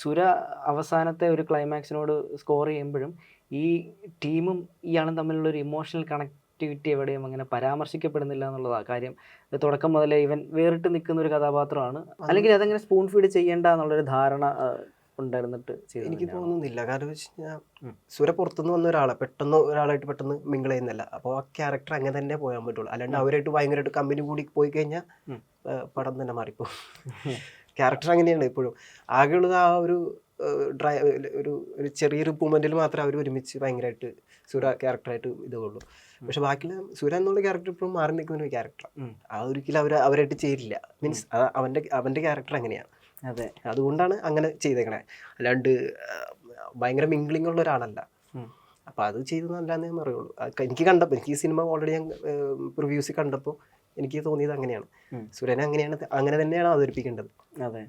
സുര അവസാനത്തെ ഒരു ക്ലൈമാക്സിനോട് സ്കോർ ചെയ്യുമ്പോഴും ഈ ടീമും ഇയാളും തമ്മിലുള്ള ഒരു ഇമോഷണൽ കണക്ടിവിറ്റി എവിടെയും അങ്ങനെ പരാമർശിക്കപ്പെടുന്നില്ല എന്നുള്ളതാണ് കാര്യം. തുടക്കം മുതലേ ഇവൻ വേറിട്ട് നിൽക്കുന്ന ഒരു കഥാപാത്രമാണ്. അല്ലെങ്കിൽ അതെങ്ങനെ സ്പൂൺ ഫീഡ് ചെയ്യേണ്ട എന്നുള്ളൊരു ധാരണ ഉണ്ടായിരുന്നിട്ട് എനിക്ക് തോന്നുന്നില്ല. കാരണം വെച്ച് കഴിഞ്ഞാൽ സുര പുറത്തുനിന്ന് വന്ന ഒരാളെ. പെട്ടെന്ന് ഒരാളായിട്ട് പെട്ടെന്ന് മിങ്കിൾ ചെയ്യുന്നില്ല. അപ്പോൾ ആ ക്യാരക്ടർ അങ്ങനെ തന്നെ പോകാൻ പറ്റുള്ളൂ. അല്ലാണ്ട് അവരായിട്ട് ഭയങ്കരമായിട്ട് കമ്പനി കൂടി പോയി കഴിഞ്ഞാൽ പടം തന്നെ മാറിപ്പോകും ക്യാരക്ടർ അങ്ങനെയാണ് ഇപ്പോഴും. ആകെയുള്ളത് ആ ഒരു ഡ്രൈ ഒരു ഒരു ചെറിയൊരു മൂമെന്റിൽ മാത്രമേ അവർ ഒരുമിച്ച് ഭയങ്കരമായിട്ട് സുര ക്യാരക്ടറായിട്ട് ഇതുള്ളൂ പക്ഷെ ബാക്കിയുള്ള സുര എന്നുള്ള ക്യാരക്ടർ ഇപ്പോഴും മാറി നിൽക്കുന്ന ഒരു ക്യാരക്ടറാണ്. ആ. ഒരിക്കലും അവർ അവരായിട്ട് ചേരില്ല. മീൻസ് അവന്റെ അവന്റെ ക്യാരക്ടർ അങ്ങനെയാണ് അതെ. അതുകൊണ്ടാണ് അങ്ങനെ ചെയ്തേക്കണേ. അല്ലാണ്ട് ഭയങ്കര മിംഗ്ലിംഗ് ഉള്ള ഒരാളല്ല. അപ്പോൾ അത് ചെയ്തത് നല്ലതെന്നേ ഞാൻ പറയുള്ളൂ. എനിക്ക് കണ്ടപ്പോൾ എനിക്ക് ഈ സിനിമ ഓൾറെഡി ഞാൻ റിവ്യൂസിൽ കണ്ടപ്പോൾ എനിക്ക് തോന്നിയത് അങ്ങനെയാണ്. സുരനെ അങ്ങനെയാണ് അങ്ങനെ തന്നെയാണ് അവതരിപ്പിക്കേണ്ടത്. അതെ.